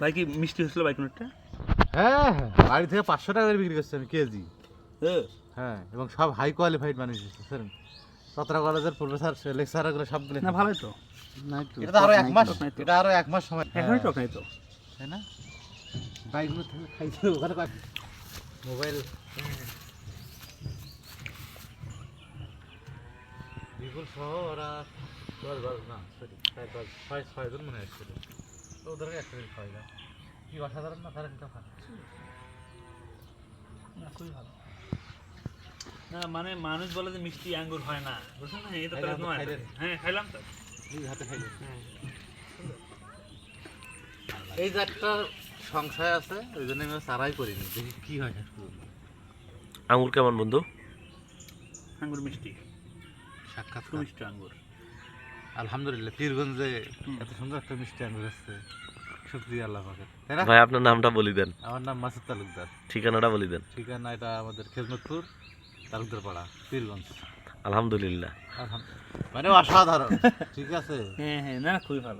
ভাই কি মিষ্টি হয়েছিল ভাই কোনটা হ্যাঁ হ্যাঁ। বাড়ি থেকে পাঁচশো টাকা করে বিক্রি করছে আমি কেজি। হ্যাঁ? হ্যাঁ এবং সব হাই কোয়ালিফাইড মানুষ এসেছে স্যার চতরা কলেজের প্রফেসর লেকচারারগুলো সবগুলো না ভালোই তো। এটা তো আরও এক মাস। এটা আরও এক মাস সময়। এখনই টক নাই তো। তাই না? বাইকগুলো থেকে খাইছে ওখানে মোবাইল বিপুল সহ ওরা দশ দশ না সরি চার পাঁচ ছয় ছয়জন মনে হচ্ছিল তো ওদেরকে একটা দিন দাও। কি অসাধারণ না তারা কিন্তু ভালো না খুবই ভালো। না মানে মানুষ বলে যে মিষ্টি আঙ্গুর হয় না। বুঝছেন না? এটা তো নয় হ্যাঁ খাইলাম তো। এই হাতে খাইলে হ্যাঁ। এই যে একটা সংশয় আছে ওই জন্য আমি সারাই করিনি। দেখি কি হয়। আঙুর কেমন বন্ধু? আঙ্গুর মিষ্টি। সাক্ষাৎ খুব মিষ্টি আঙ্গুর। আলহামদুলিল্লাহ পীরগঞ্জে এত সুন্দর একটা মিষ্টি আঙ্গুর আছে। সত্যি আল্লাহ পাকের। তাই না? ভাই আপনার নামটা বলি দেন। আমার নাম মাসুদ তালুকদার। ঠিকানাটা বলি দেন। ঠিকানা এটা আমাদের খেজমতপুর তালুকদার পাড়া পীরগঞ্জ। আলহামদুলিল্লাহ। আলহামদুলিল্লাহ। মানে অসাধারণ। ঠিক আছে? হ্যাঁ হ্যাঁ না খুবই ভালো।